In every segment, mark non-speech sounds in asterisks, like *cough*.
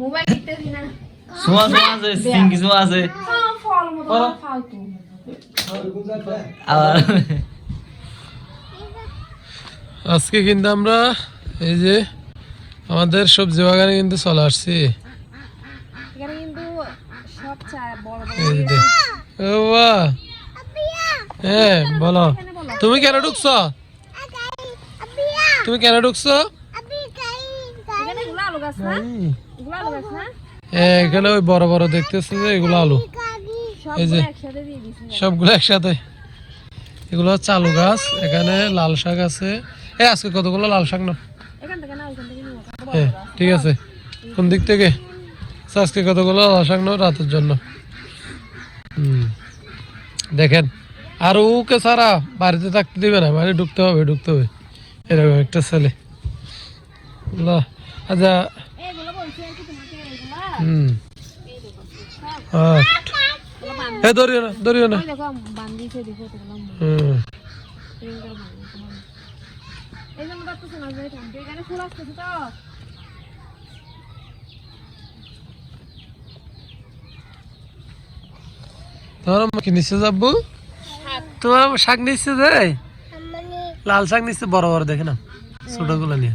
Mobile টিপতেছি না সোয়া সোয়া আছে সিঙ্কি সোয়া আছে ফল মতো। ফালতু আজকে কিন্তু আমরা এই যে আমাদের সবজি বাগানে কিন্তু চলে আসছি। হ্যাঁ বলো। তুমি কেন ঢুকছো? তুমি কেন ঢুকছো? এখানে না? না ওই বড় বড় দেখতেছে যে এগুলো আলু। এই যে। সবগুলো একসাথে এগুলো হচ্ছে আলু গাছ এখানে লাল শাক আছে। এ আজকে কতগুলো লাল শাক না? না হ্যাঁ ঠিক আছে। কোন দিক থেকে? আচ্ছা, আজকে কতগুলো লাল শাক নাও রাতের জন্য? হুম। দেখেন আর ওকে সারা বাড়িতে থাকতে দিবে না বাড়ি ঢুকতে হবে ঢুকতে হবে। এরকম একটা ছেলে। আচ্ছা এগুলো বলছি আর কি তোমাকে এগুলা হুম। এ ধরিও না ধরিও না। হুম। যায় তোমার কি নিচে যাব তোমার শাক নিচ্ছে যাই লাল শাক নিচ্ছে বড় বড় দেখে না ছোটগুলো নিয়ে।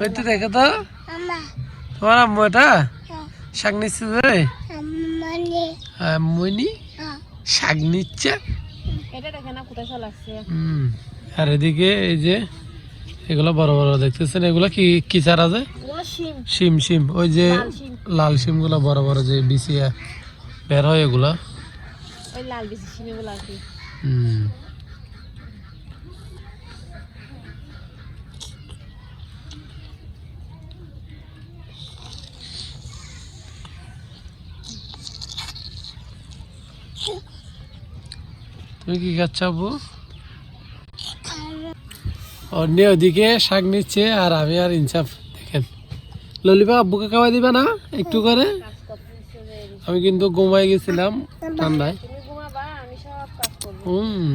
ওই তো দেখে তো। তোমার আম্মু এটা? শাক নিচ্ছে যাই মনি শাক নিচ্ছে? এটা দেখে না কোথায় চলে আসছে? হুম। আর এদিকে এই যে এগুলো বড় বড় দেখতেছেন এগুলো কি কি চারা যায় এগুলো শিম। শিম শিম। ওই যে লাল শিম। গুলো বড় বড় যে বিছিয়া বের হয় এগুলা। ওই লাল বেশি শিম এগুলো আর কি। হুম। তুমি কি খাচ্ছ আপু অন্য ওদিকে শাক নিচ্ছে আর আমি আর ইনসাফ, দেখেন। ললিপা আব্বুকে খাওয়াই দিবে না? একটু করে। আমি কিন্তু ঘুমাই গেছিলাম ঠান্ডায়। হুম,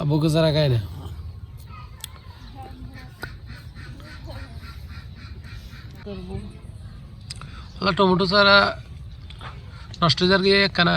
আব্বুকে যারা খায় না। টমেটো চারা নষ্ট যার গিয়ে কানা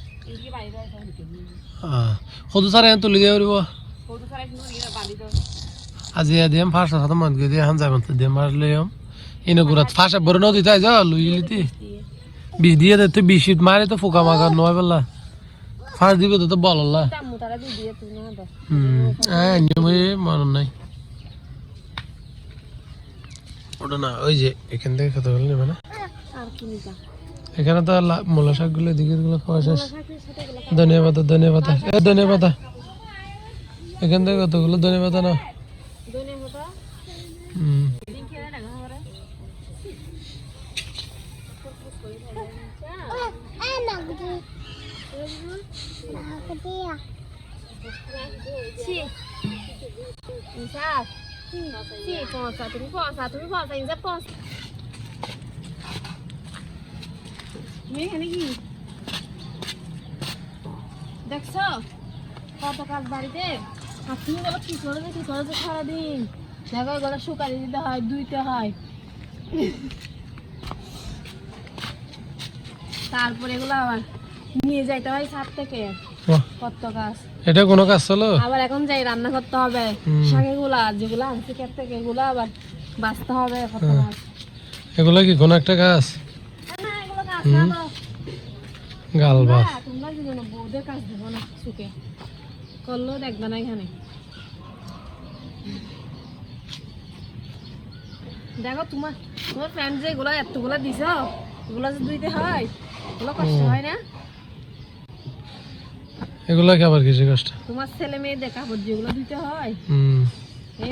সদু চারা তুলি দিয়ে পাৰিব নো তো আজি দিম ফাৰ্ষ্ট হাতত মান গৈ দিয়ে এখন যাই দিম মাৰ লৈ আম এনে ঘূৰাত ফাৰ্ষ্ট বড় নদী তাই যা লুই গেলি তি বিষ দিয়ে তুই বিশিত মারে তো ফুকা মাগার নয় পেলা ফার্স্ট দিব তো বল না তো নিয়মে মনে নাই ওটা না ওই যে এখান থেকে খেতে পারলি নেবে না আর কি নিতা এখানে তো মূলা শাকগুলো গুলো খাওয়া শেষ। ধনিয়া পাতা ধনিয়া পাতা। এ, ধনিয়া পাতা। এখান থেকে কতগুলো ধনিয়া পাতা না তুমি পয়সা ইনসাফ পয়সা তুমি এখানে কি? দেখছ? কত কাজ বাড়িতে আর তুমি বলো কি করে যে করে যে সারাদিন? দেখো এগুলো শুকাতে দিতে হয় ধুইতে হয়। তারপরে এগুলো আবার নিয়ে যাইতে হয় ছাদ থেকে কত কাজ এটা কোনো কাজ চলো? আবার এখন যাই রান্না করতে হবে। শাকেগুলা যেগুলো আনছি ক্ষেত থেকে এগুলো আবার বাঁচতে হবে কত হ্যাঁ। কাজ এগুলো কি কোনো একটা কাজ না এগুলো কাজ না তো। গাল বাস না, তোমরা কি জানো বউদের কাজ দেবো না সুখে করলেও দেখবে না এখানে। দেখো তোমার তোমার ফ্রেন্ড যে এগুলো এতগুলো দিছ এগুলো যে দুইতে হয় এগুলো কষ্ট হয় না? এগুলো কি আবার কিছু কষ্ট? তোমার ছেলে মেয়েদের কাপড় যেগুলো দিতে হয়। হুম। এ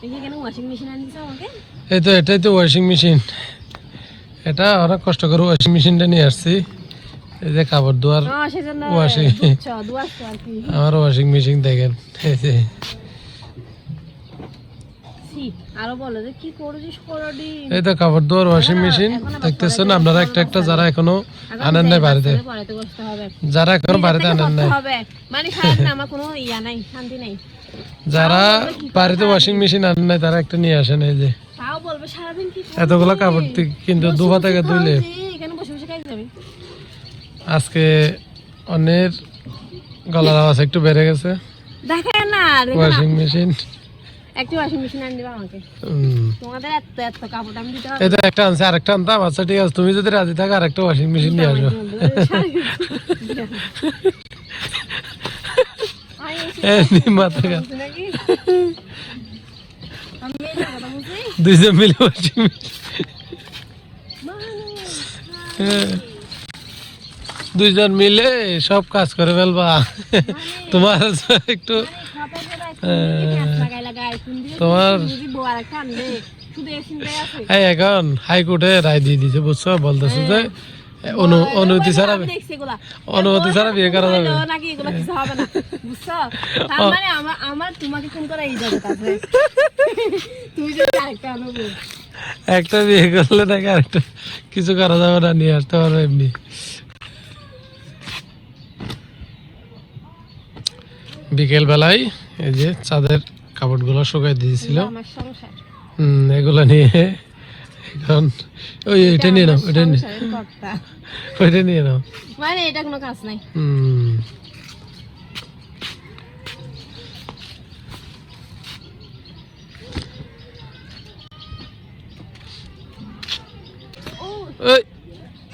দেখি কেন ওয়াশিং মেশিন আনি দিছো আমাকে। এই তো এটাই তো ওয়াশিং মেশিন এটা অনেক কষ্ট করে ওয়াশিং মেশিনটা নিয়ে আসছি। এই যে কাপড় ধোয়ার কি। আমার ওয়াশিং মেশিন দেখেন। এই যে। এই তো কাপড় ধোয়ার ওয়াশিং মেশিন দেখতেছেন আপনারা একটা একটা যারা এখনও আনেন নাই বাড়িতে। যারা এখনও বাড়িতে আনেন নাই। মানে যারা বাড়িতে ওয়াশিং মেশিন আনেন নাই তারা একটা নিয়ে আসেন এই যে। বলবে সারাদিন কি? এতগুলো কাপড় কিন্তু দুপা থেকে ধুইলে এখানে বসে বসে খাই যাবি। আজকে অনেক গলার আওয়াজ একটু বেড়ে গেছে। দেখেন না ওয়াশিং মেশিন একটা ওয়াশিং মেশিন আনি দিবা আমাকে। তোমাদের এত এত কাপড় আমি দিতে হবে এই তো একটা আনছে আরেকটা আনতাম। আচ্ছা ঠিক আছে তুমি যদি রাজি থাকো আরেকটা ওয়াশিং মেশিন নিয়ে আসব *laughs* আমি এ দুইজন মিলে ওয়াশিং দুইজন মিলে সব কাজ করে ফেলবা। তোমার একটু তোমার- এখন হাইকোর্টে রায় দিয়ে দিছে বুঝছ? বলতেছে যে অনু অনুমতি ছাড়া অনুমতি ছাড়া বিয়ে করা যাবে। নাকি এগুলো কিছু হবে না। বুঝছ? তার মানে আমার আমার তোমাকে ফোন করা এই যাবে তারপরে তুমি যদি আরেকটা আনব। একটা বিয়ে করলে নাকি আরেকটা কিছু করা যাবে না নিয়ে আসতে পারব এমনি। বিকেল বেলায় এই যে চাঁদের কাপড়গুলো শুকাই দিয়েছিল। হম এগুলো নিয়ে এখন ওই এটা নিয়ে নাও ওইটা নিয়ে ওইটা নিয়ে নাও। মানে এটা কোনো কাজ নাই। হম।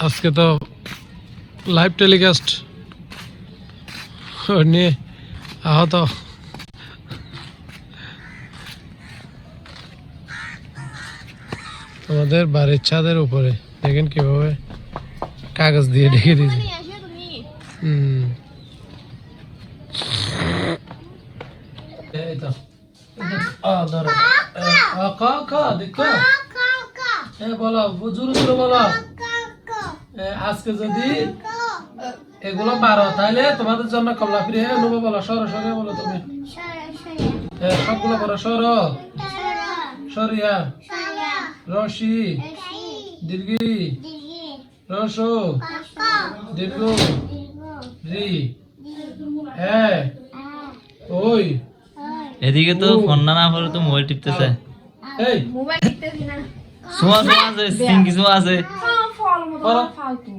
আজকে তো লাইভ টেলিকাস্ট নিয়ে আহত। আমাদের বাড়ির ছাদের উপরে। দেখেন কীভাবে কাগজ দিয়ে ঢেকে দিয়েছে। হুম। আজকে যদি এগুলো বারো তাহলে তোমাদের জন্য কমলা ফিরে নেব বলো। সরো সরে বলো তুমি। সবগুলো বলো সর। সরিয়া। রশি। দীর্ঘি রস। দীর্ঘ রি। হ্যাঁ ওই। এদিকে তো ফোন না না করে তো মোবাইল টিপতেছে। এই। মোবাইল দেখতেছি না। সোয়া সোয়া আছে সিং কিছু আছে। ফল মতো ফালতু।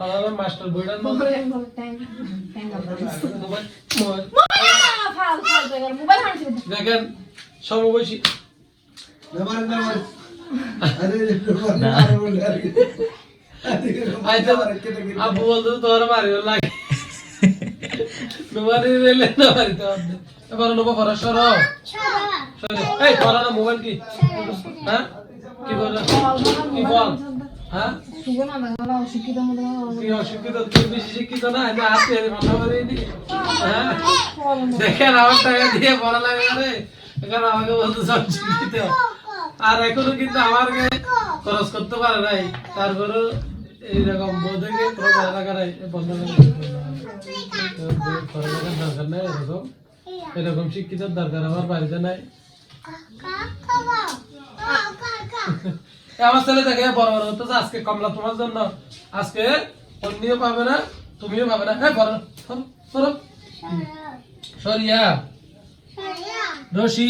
আবার মাস্টার বইটার মোবাইল মোবাইল ট্যাং ট্যাং মোবাইল। মোবাইল ফাল ফাল জায়গার মোবাইল হাঁটছে দেখেন সমবয়সী। আইতে আব্বু বলতো তোর মারিও লাগে। নোমারি রেলে না মারিতে হবে এবার নেব ফরা সর। সরে। এই ফরা না মোবাইল কি? হ্যাঁ? কি বল? কি বল? হ্যাঁ? শুভ না দাদা অশিক্ষিত মতো তুই অশিক্ষিত তুই বেশি শিক্ষিত না? আমি হাতে মাথা মারিয়ে দিই। হ্যাঁ? দেখেন আমার টাকা দিয়ে পড়া লাগে আর এখনও কিন্তু আমার গায়ে খরচ করতে পারে নাই। এইরকম বন্ধ করে দরকার নাই এরকম এরকম শিক্ষিতের দরকার আমার বাড়িতে নাই। আমার ছেলে দেখে বড় বড় হতো আজকে কমলা তোমার জন্য। আজকে অন্যও পাবে না তুমিও পাবে না। হ্যাঁ বড় সরো, সরো। সরিয়া। রশি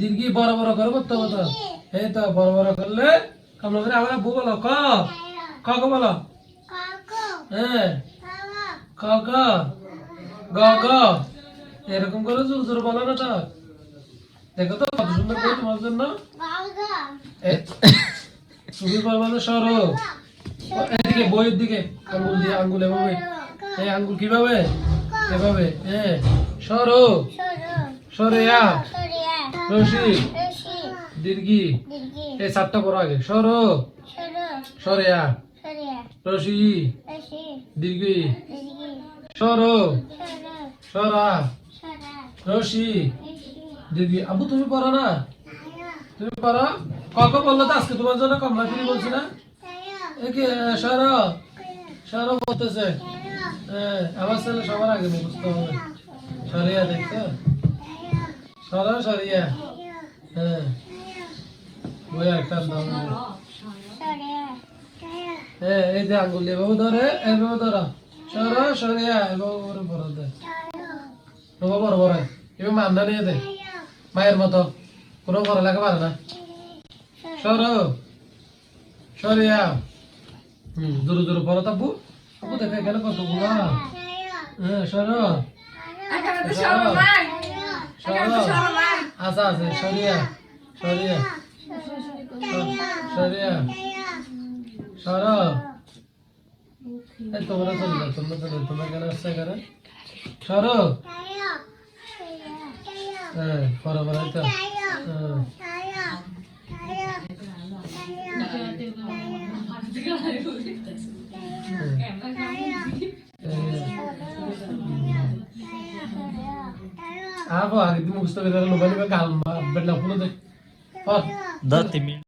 দীর্ঘি বড় বড় করে করতে হবে তো। এই তো বড় বড় করলে কমলা করে আমরা বউ বলো ক? ক ক বলো? হ্যাঁ ক। ক গ গ এরকম করে জোর জোর বলো না তো। দেখো তো কত সুন্দর করে তোমার জন্য। তুমি বলব সরো। এদিকে বইয়ের দিকে আঙ্গুল দিয়ে আঙ্গুল এভাবে এই আঙ্গুল কীভাবে? এভাবে। হ্যাঁ সরো। সরেয়া রশি। দীর্ঘি এই সাতটা বড় আগে। সরো। সরেয়া রশি। দীর্ঘি সরো। সরা। রশি। দীর্ঘি আবু তুমি পড়ো না? তুমি পড়ো? কখন বলল তো আজকে? তোমার জন্য কমলা ফিরি বলছি না? একে সর। সর বলতেছে। হ্যাঁ আমার ছেলে সবার আগে মুখস্থ হবে। সরিয়া দেখছ সর সরিয়া। হ্যাঁ। ওই একটা দাম হ্যাঁ এই যে আঙ্গুল এভাবে ধরে এভাবে ধরো। সর সরিয়া এভাবে করে বড় দে। এভাবে বড় বড় এভাবে মান্না নিয়ে দে। মায়ের মতো। কোনো পড়ালেখা পারে না। সর। সরিয়া। হুম দূর দূর পড়ো তাব্বু। আব্বু দেখে গেলে কতগুলো। হ্যাঁ সর। আচ্ছা আছে সরিয়া সরিয়া সরিয়া সর তোমরা চলে যাও তোমরা চলে তোমরা কেন আসছে এখানে সর হ্যাঁ পরে পরে তো হ্যাঁ আবো আগে তুমি বুঝতে পেরে লোবানি বা গাল বেলা পুরো দেখ দশ তিন মিনিট